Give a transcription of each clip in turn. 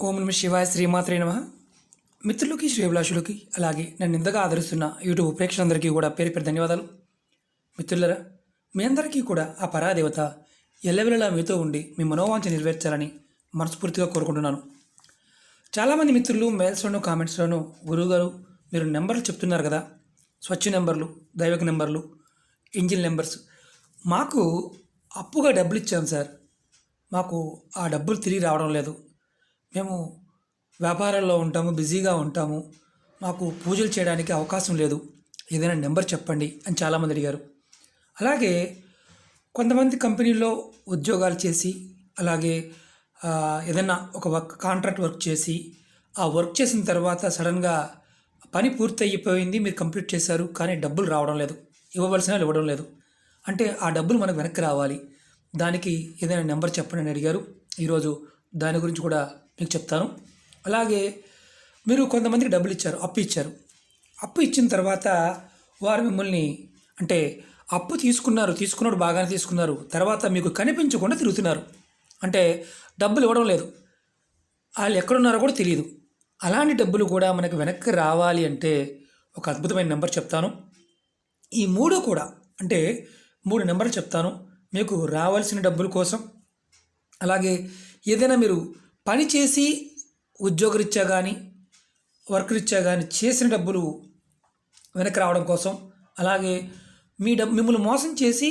ఓం నమ శివాయ శ్రీమాత్రే నమ. మిత్రులకి శ్రీభిలాషులకి అలాగే నన్ను ఇంతగా ఆదరిస్తున్న యూట్యూబ్ ప్రేక్షకులందరికీ కూడా పేరు పేరు ధన్యవాదాలు. మిత్రులరా మీ అందరికీ కూడా ఆ పరాదేవత ఎల్లవెల్లలా మీతో ఉండి మీ మనోవాంఛ నెరవేర్చాలని మనస్ఫూర్తిగా కోరుకుంటున్నాను. చాలామంది మిత్రులు మెయిల్స్లోను కామెంట్స్లోను గురువుగారు మీరు నెంబర్లు చెప్తున్నారు కదా. స్వచ్ఛ నెంబర్లు దైవక నెంబర్లు ఇంజిన్ నెంబర్స్. మాకు అప్పుగా డబ్బులు ఇచ్చాం సార్. మాకు ఆ డబ్బులు తిరిగి రావడం లేదు. మేము వ్యాపారాల్లో ఉంటాము బిజీగా ఉంటాము. మాకు పూజలు చేయడానికి అవకాశం లేదు. ఏదైనా నెంబర్ చెప్పండి అని చాలామంది అడిగారు. అలాగే కొంతమంది కంపెనీల్లో ఉద్యోగాలు చేసి అలాగే ఏదైనా ఒక వర్క్ కాంట్రాక్ట్ వర్క్ చేసి ఆ వర్క్ చేసిన తర్వాత సడన్గా పని పూర్తి అయిపోయింది మీరు కంప్లీట్ చేశారు కానీ డబ్బులు రావడం లేదు. ఇవ్వవలసిన ఇవ్వడం లేదు. అంటే ఆ డబ్బులు మనకు వెనక్కి రావాలి. దానికి ఏదైనా నెంబర్ చెప్పండి అని అడిగారు. ఈరోజు దాని గురించి కూడా మీకు చెప్తాను. అలాగే మీరు కొంతమందికి డబ్బులు ఇచ్చారు అప్పు ఇచ్చారు. అప్పు ఇచ్చిన తర్వాత వారు మిమ్మల్ని అంటే అప్పు తీసుకున్నారు తీసుకున్నాడు బాగానే తీసుకున్నారు. తర్వాత మీకు కనిపించకుండా తిరుగుతున్నారు. అంటే డబ్బులు ఇవ్వడం లేదు. వాళ్ళు ఎక్కడున్నారో కూడా తెలియదు అలాంటి డబ్బులు కూడా మనకు వెనక్కి రావాలి అంటే ఒక అద్భుతమైన నెంబర్ చెప్తాను. ఈ మూడు కూడా అంటే మూడు నెంబర్లు చెప్తాను. మీకు రావాల్సిన డబ్బుల కోసం. అలాగే ఏదైనా మీరు పని చేసి ఉద్యోగరీత్యా కానీ వర్క్ రీత్యా కానీ చేసిన డబ్బులు వెనక్కి రావడం కోసం అలాగే మీ డబ్బు మిమ్మల్ని మోసం చేసి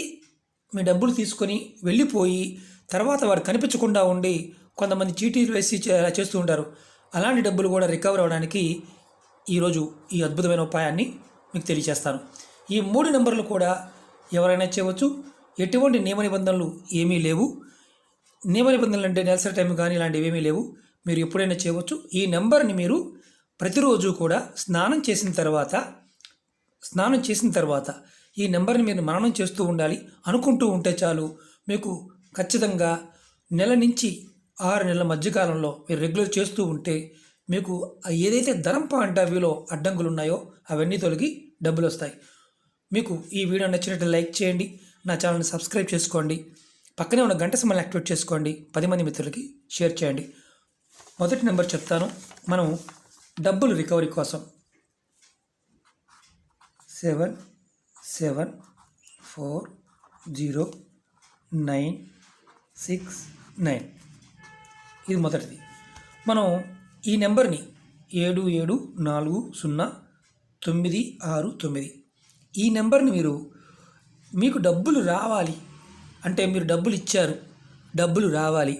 మీ డబ్బులు తీసుకొని వెళ్ళిపోయి తర్వాత వారు కనిపించకుండా ఉండి కొంతమంది చీటీలు వేసి చేస్తూ ఉంటారు. అలాంటి డబ్బులు కూడా రికవర్ అవ్వడానికి ఈరోజు ఈ అద్భుతమైన ఉపాయాన్ని మీకు తెలియజేస్తాను. ఈ మూడు నెంబర్లు కూడా ఎవరైనా చేయవచ్చు. ఎటువంటి నియమ నిబంధనలు ఏమీ లేవు. నియమ నిబంధనలు అంటే నెలసరి టైం కానీ ఇలాంటివి ఏమీ లేవు. మీరు ఎప్పుడైనా చేయవచ్చు. ఈ నెంబర్ని మీరు ప్రతిరోజు కూడా స్నానం చేసిన తర్వాత స్నానం చేసిన తర్వాత ఈ నెంబర్ని మీరు మననం చేస్తూ ఉండాలి. అనుకుంటూ ఉంటే చాలు మీకు ఖచ్చితంగా నెల నుంచి ఆరు నెలల మధ్యకాలంలో మీరు రెగ్యులర్ చేస్తూ ఉంటే మీకు ఆ ఏదైతే ధరంప అంటర్వ్యూలో అడ్డంకులు ఉన్నాయో అవన్నీ తొలగి డబ్బులు వస్తాయి మీకు ఈ వీడియో నచ్చినట్టు లైక్ చేయండి. నా ఛానల్ని సబ్స్క్రైబ్ చేసుకోండి. పక్కనే ఉన్న గంట సమయాన్ని యాక్టివేట్ చేసుకోండి. పది మంది మిత్రులకి షేర్ చేయండి. మొదటి నెంబర్ చెప్తాను. మనం డబ్బులు రికవరీ కోసం. Seven seven four zero nine six nine. ఇది మొదటిది. మనం ఈ నెంబర్ని ఏడు ఏడు నాలుగు సున్నా తొమ్మిది ఆరు తొమ్మిది. ఈ నెంబర్ని మీరు మీకు డబ్బులు రావాలి. అంటే మీరు డబ్బులు ఇచ్చారు డబ్బులు రావాలి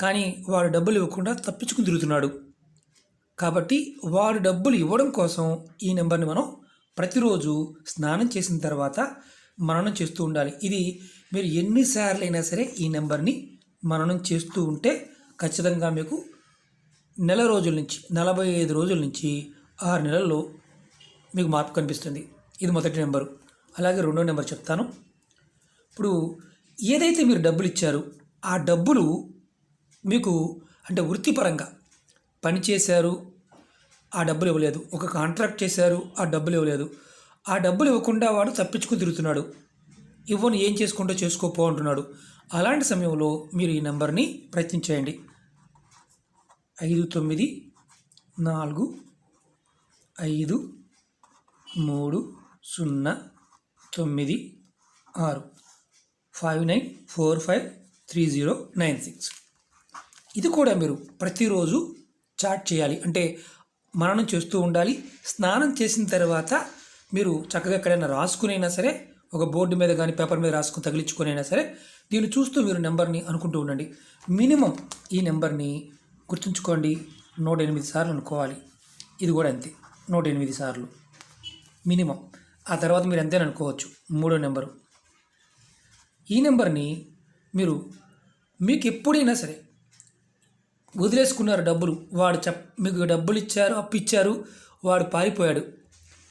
కానీ వాడు డబ్బులు ఇవ్వకుండా తప్పించుకుని తిరుగుతున్నాడు. కాబట్టి వాడు డబ్బులు ఇవ్వడం కోసం ఈ నెంబర్ని మనం ప్రతిరోజు స్నానం చేసిన తర్వాత మననం చేస్తూ ఉండాలి. ఇది మీరు ఎన్నిసార్లు అయినా సరే ఈ నెంబర్ని మననం చేస్తూ ఉంటే ఖచ్చితంగా మీకు నెల రోజుల నుంచి నలభై ఐదు రోజుల నుంచి ఆరు నెలల్లో మీకు మార్పు కనిపిస్తుంది. ఇది మొదటి నెంబరు. అలాగే రెండో నెంబర్ చెప్తాను. ఇప్పుడు ఏదైతే మీరు డబ్బులు ఇచ్చారో ఆ డబ్బులు మీకు అంటే వృత్తిపరంగా పని చేశారు ఆ డబ్బులు ఇవ్వలేదు. ఒక కాంట్రాక్ట్ చేశారు ఆ డబ్బులు ఇవ్వలేదు. ఆ డబ్బులు ఇవ్వకుండా వాడు తప్పించుకుని తిరుగుతున్నాడు. ఇవ్వను ఏం చేసుకుంటూ చేసుకోపో అంటున్నాడు. అలాంటి సమయంలో మీరు ఈ నెంబర్ని ప్రయత్నించేయండి. ఐదు తొమ్మిది నాలుగు ఐదు మూడు సున్నా తొమ్మిది ఆరు. Five nine four five three zero nine six. ఇది కూడా మీరు ప్రతిరోజు చాట్ చేయాలి. అంటే మననం చేస్తూ ఉండాలి. స్నానం చేసిన తర్వాత మీరు చక్కగా ఎక్కడైనా రాసుకునైనా సరే ఒక బోర్డు మీద కానీ పేపర్ మీద రాసుకుని తగిలించుకునైనా సరే దీన్ని చూస్తూ మీరు నెంబర్ని అనుకుంటూ ఉండండి. మినిమం ఈ నెంబర్ని గుర్తుంచుకోండి. నూట ఎనిమిది సార్లు అనుకోవాలి. ఇది కూడా అంతే. నూట ఎనిమిది సార్లు. మినిమం. ఆ తర్వాత మీరు ఎంతైనా అనుకోవచ్చు మూడో నెంబరు. ఈ నెంబర్ని మీరు మీకు ఎప్పుడైనా సరే వదిలేసుకున్నారు డబ్బులు వాడు చెప్ మీకు డబ్బులు ఇచ్చారు అప్పు ఇచ్చారు వాడు పారిపోయాడు.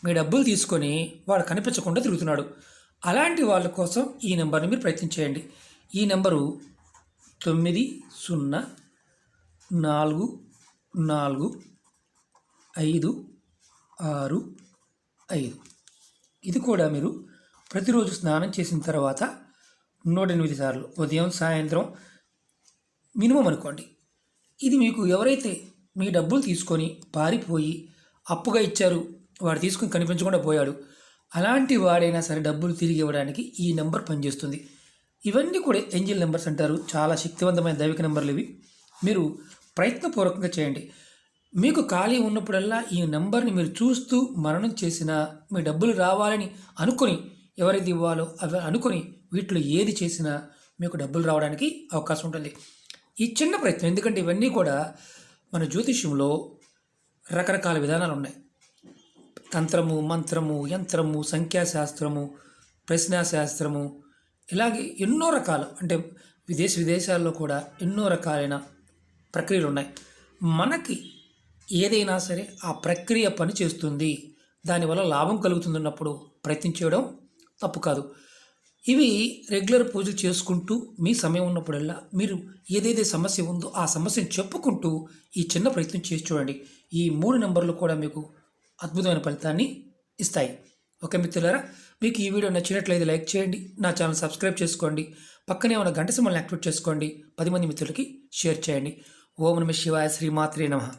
మీ డబ్బులు తీసుకొని వాడు కనిపించకుండా తిరుగుతున్నాడు. అలాంటి వాళ్ళ కోసం ఈ నెంబర్ని మీరు ప్రయత్నించేయండి ఈ నెంబరు తొమ్మిది సున్నా నాలుగు నాలుగు ఐదు ఆరు ఐదు. ఇది కూడా మీరు ప్రతిరోజు స్నానం చేసిన తర్వాత నూట ఎనిమిది సార్లు. ఉదయం సాయంత్రం మినిమం అనుకోండి. ఇది మీకు ఎవరైతే మీ డబ్బులు తీసుకొని పారిపోయి అప్పుగా ఇచ్చారు వాడు తీసుకుని కనిపించకుండా పోయాడు అలాంటి వాడైనా సరే డబ్బులు తిరిగి ఇవ్వడానికి ఈ నెంబర్ పనిచేస్తుంది. ఇవన్నీ కూడా ఏంజిల్ నెంబర్స్ అంటారు. చాలా శక్తివంతమైన దైవిక నెంబర్లు ఇవి. మీరు ప్రయత్నపూర్వకంగా చేయండి. మీకు ఖాళీ ఉన్నప్పుడల్లా ఈ నెంబర్ని మీరు చూస్తూ మరణం చేసినా మీ డబ్బులు రావాలని అనుకొని ఎవరైతే ఇవ్వాలో అవి అనుకొని వీటిలో ఏది చేసినా మీకు డబ్బులు రావడానికి అవకాశం ఉంటుంది. ఈ చిన్న ప్రయత్నం ఎందుకంటే ఇవన్నీ కూడా మన జ్యోతిష్యంలో రకరకాల విధానాలు ఉన్నాయి. తంత్రము మంత్రము యంత్రము సంఖ్యాశాస్త్రము ప్రశ్నాశాస్త్రము ఇలాగే ఎన్నో రకాలు అంటే విదేశ విదేశాల్లో కూడా ఎన్నో రకాలైన ప్రక్రియలు ఉన్నాయి. మనకి ఏదైనా సరే ఆ ప్రక్రియ పని చేస్తుంది. దానివల్ల లాభం కలుగుతుందన్నప్పుడు ప్రయత్నం చేయడం తప్పు కాదు. ఇవి రెగ్యులర్ పూజలు చేసుకుంటూ మీ సమయం ఉన్నప్పుడల్లా మీరు ఏదైతే సమస్య ఉందో ఆ సమస్యను చెప్పుకుంటూ ఈ చిన్న ప్రయత్నం చేసి చూడండి. ఈ మూడు నెంబర్లు కూడా మీకు అద్భుతమైన ఫలితాన్ని ఇస్తాయి. ఓకే మిత్రులారా మీకు ఈ వీడియో నచ్చినట్లయితే లైక్ చేయండి నా ఛానల్ సబ్స్క్రైబ్ చేసుకోండి పక్కనే ఉన్న గంట సింబల్ని యాక్టివేట్ చేసుకోండి పది మంది మిత్రులకి షేర్ చేయండి. ఓం నమ శివాయ శ్రీమాత్రే నమః.